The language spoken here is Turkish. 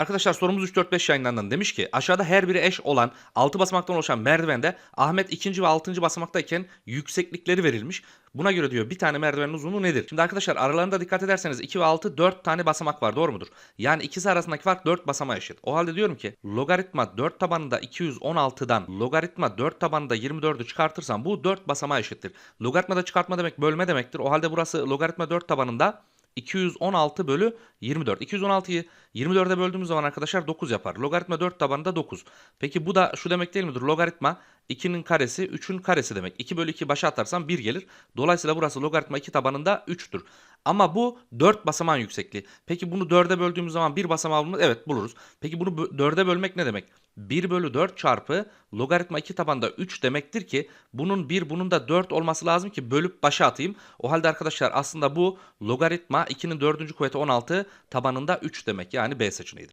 Arkadaşlar sorumuz 3-4-5 yayınlarından demiş ki aşağıda her biri eş olan 6 basamaktan oluşan merdivende Ahmet 2. ve 6. basamaktayken yükseklikleri verilmiş. Buna göre diyor bir tane merdivenin uzunluğu nedir? Şimdi arkadaşlar aralarında dikkat ederseniz 2 ve 6 4 tane basamak var doğru mudur? Yani ikisi arasındaki fark 4 basamağa eşit. O halde diyorum ki logaritma 4 tabanında 216'dan logaritma 4 tabanında 24'ü çıkartırsam bu 4 basamağa eşittir. Logaritmada çıkartma demek bölme demektir. O halde burası logaritma 4 tabanında 216 bölü 24. 216'yı 24'e böldüğümüz zaman arkadaşlar 9 yapar. Logaritma 4 tabanında 9. Peki bu da şu demek değil midir? Logaritma 2'nin karesi 3'ün karesi demek. 2 bölü 2 başa atarsam 1 gelir. Dolayısıyla burası logaritma 2 tabanında 3'tür. Ama bu 4 basamağın yüksekliği. Peki bunu 4'e böldüğümüz zaman 1 basamağı buluruz. Evet buluruz. Peki bunu 4'e bölmek ne demek? 1 bölü 4 çarpı logaritma 2 tabanda 3 demektir ki bunun 1 bunun da 4 olması lazım ki bölüp başa atayım. O halde arkadaşlar aslında bu logaritma 2'nin 4. kuvveti 16 tabanında 3 demek yani B seçeneğidir.